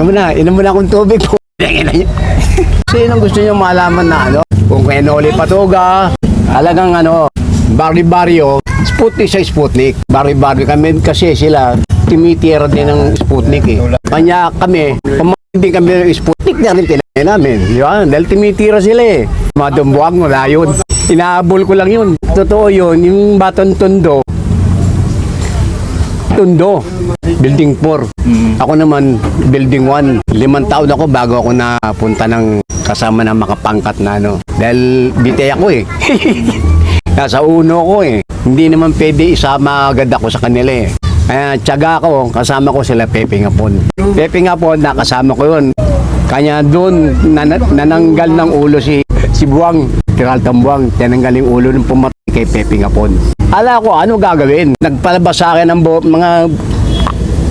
Tingnan mo na, inom mo na akong tubig po. Tingnan niyo. Sino gusto niyo malaman na ano? Kung Kenoli Patuga, talagang ano, Bari-Barrio, Sputnik sa Sputnik. Bari-Barrio kami kasi sila, tumitira din ng Sputnik eh. Kanya kami, pamagin kami ng Sputnik na rin tinay namin. Di ba? Dahil tumitira sila eh. Madumbuang, wala yun. Inaabol ko lang yun. Totoo yun, yung baton tondo, Tundo, Building 4. Ako naman, Building 1. Limang taon ako bago ako napunta ng kasama ng makapangkat na ano. Dahil bitay ako eh. Nasa uno ko eh. Hindi naman pwede isama agad ako sa kanila eh. Kaya tiyaga ako, kasama ko sila Pepe Ngapon. Pepe Ngapon, nakasama ko yun. Kanya doon, nan- nananggal ng ulo si si Buwang, Tiraltang Buwang, tinanggal yung ulo ng pumatay kay Pepe Ngapon. Ala ko, ano gagawin? Nagpalabas sa akin ng mga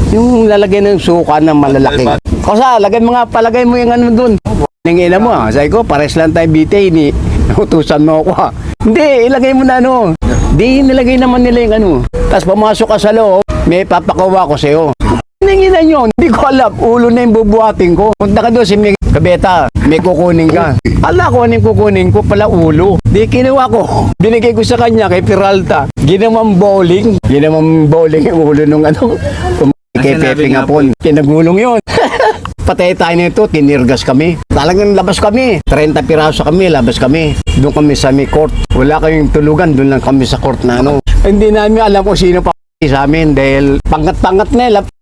yung lalagay ng suka ng malalaki. Kasi lagay mga palagay mo yung ano dun. Nangina mo ah. Sabi ko, pares lang tayo bite, ni utusan mo ako ah. Hindi, ilagay mo na ano. Di, nilagay naman nila yung ano. Tapos pumasok ka sa loob, may papakuha ko sa'yo. Nanginan yun, hindi ko alam, ulo na yung bubuhatin ko. Punta ka doon si Miguel Kabeta, may kukunin ka. Ala ko anong kukunin ko pala ulo. Di kinuha ko. Binigay ko sa kanya kay Peralta. Ginawang bowling. Ginawang bowling yung ulo nung ano. Kay Pepe nga po. Pinagulong yun. Patay tayo nito, tinirgas kami. Talagang labas kami. 30 piraso kami, labas kami. Doon kami sa may court. Wala kayong tulugan, doon lang kami sa court na ano. Hindi namin alam kung sino pa sa amin dahil pangat-pangat na eh.